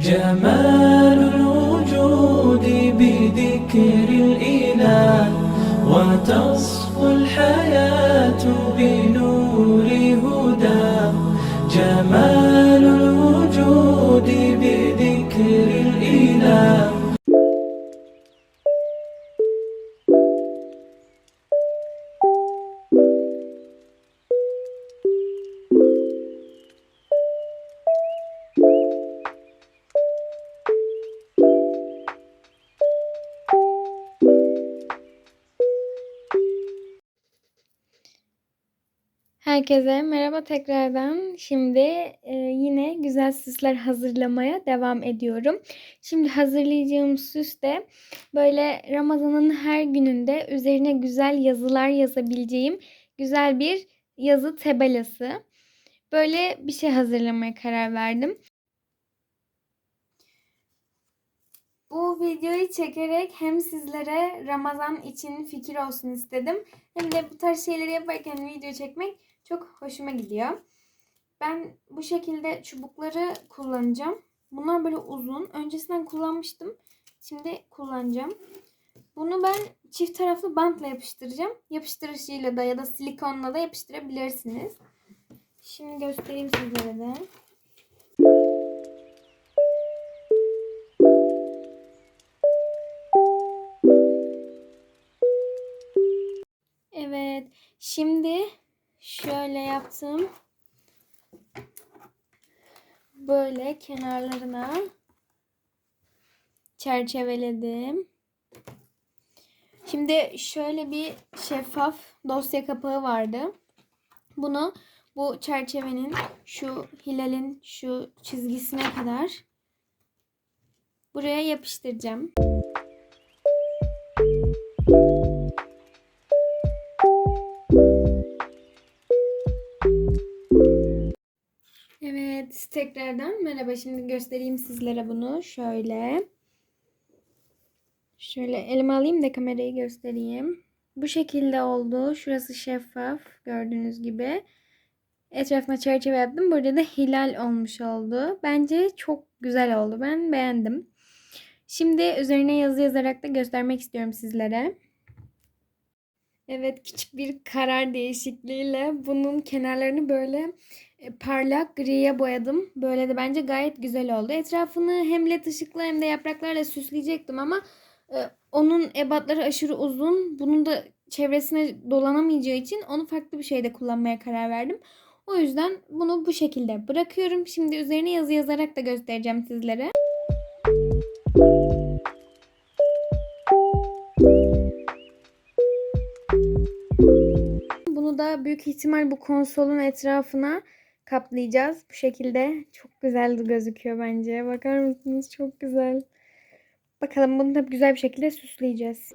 جمال الوجود بذكر الإله وتصفو الحياة. Herkese merhaba tekrardan. Şimdi e, yine güzel süsler hazırlamaya devam ediyorum. Şimdi hazırlayacağım süs de böyle Ramazan'ın her gününde üzerine güzel yazılar yazabileceğim güzel bir yazı tabelası. Böyle bir şey hazırlamaya karar verdim. Bu videoyu çekerek hem sizlere Ramazan için fikir olsun istedim. Hem de bu tarz şeyleri yaparken video çekmek çok hoşuma gidiyor. Ben bu şekilde çubukları kullanacağım. Bunlar böyle uzun. Öncesinden kullanmıştım. Şimdi kullanacağım. Bunu ben çift taraflı bantla yapıştıracağım. Yapıştırıcıyla da ya da silikonla da yapıştırabilirsiniz. Şimdi göstereyim sizlere de. Şimdi şöyle yaptım. Böyle kenarlarına çerçeveledim. Şimdi şöyle bir şeffaf dosya kapağı vardı. Bunu bu çerçevenin şu hilalin şu çizgisine kadar buraya yapıştıracağım. Tekrardan merhaba. Şimdi göstereyim sizlere bunu. Şöyle. Şöyle elime alayım da kamerayı göstereyim. Bu şekilde oldu. Şurası şeffaf. Gördüğünüz gibi. Etrafına çerçeve yaptım. Burada da hilal olmuş oldu. Bence çok güzel oldu. Ben beğendim. Şimdi üzerine yazı yazarak da göstermek istiyorum sizlere. Evet küçük bir karar değişikliğiyle bunun kenarlarını böyle e, parlak griye boyadım. Böyle de bence gayet güzel oldu. Etrafını hem led ışıklı hem de yapraklarla süsleyecektim ama e, onun ebatları aşırı uzun. Bunun da çevresine dolanamayacağı için onu farklı bir şeyde kullanmaya karar verdim. O yüzden bunu bu şekilde bırakıyorum. Şimdi üzerine yazı yazarak da göstereceğim sizlere. Büyük ihtimal bu konsolun etrafına kaplayacağız. Bu şekilde çok güzel gözüküyor bence. Bakar mısınız? Çok güzel. Bakalım bunu da güzel bir şekilde süsleyeceğiz.